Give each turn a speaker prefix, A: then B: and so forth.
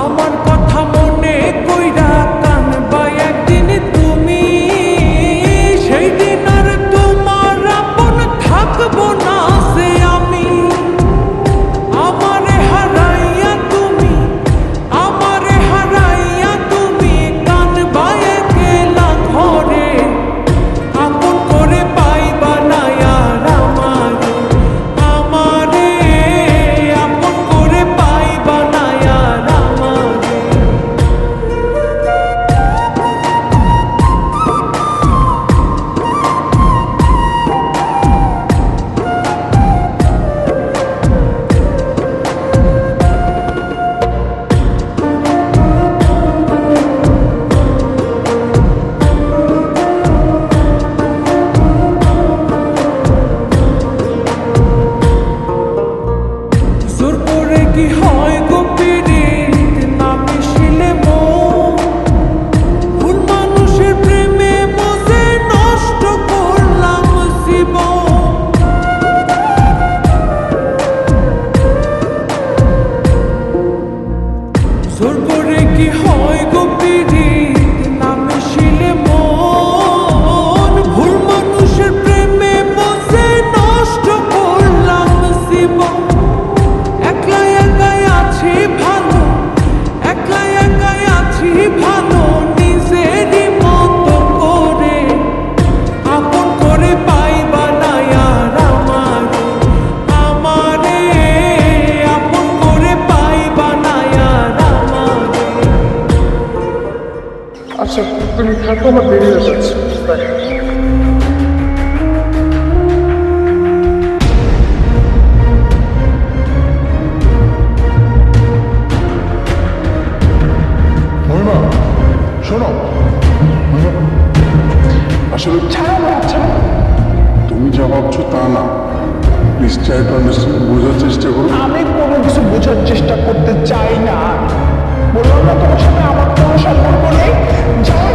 A: I'm Aman জোর করে কি হয় গো আমার দেরি হয়ে যাচ্ছে। বাই
B: শোনো। আসলে তুমি যা ভাবছ তা না। প্লিজ ট্রাই টু আন্ডারস্ট্যান্ড বোঝার চেষ্টা করো।
C: আমি কোনো কিছু বোঝার চেষ্টা করতে চাই না। বললাম না তোমার সাথে আমার কোনো সম্পর্ক নেই। যাও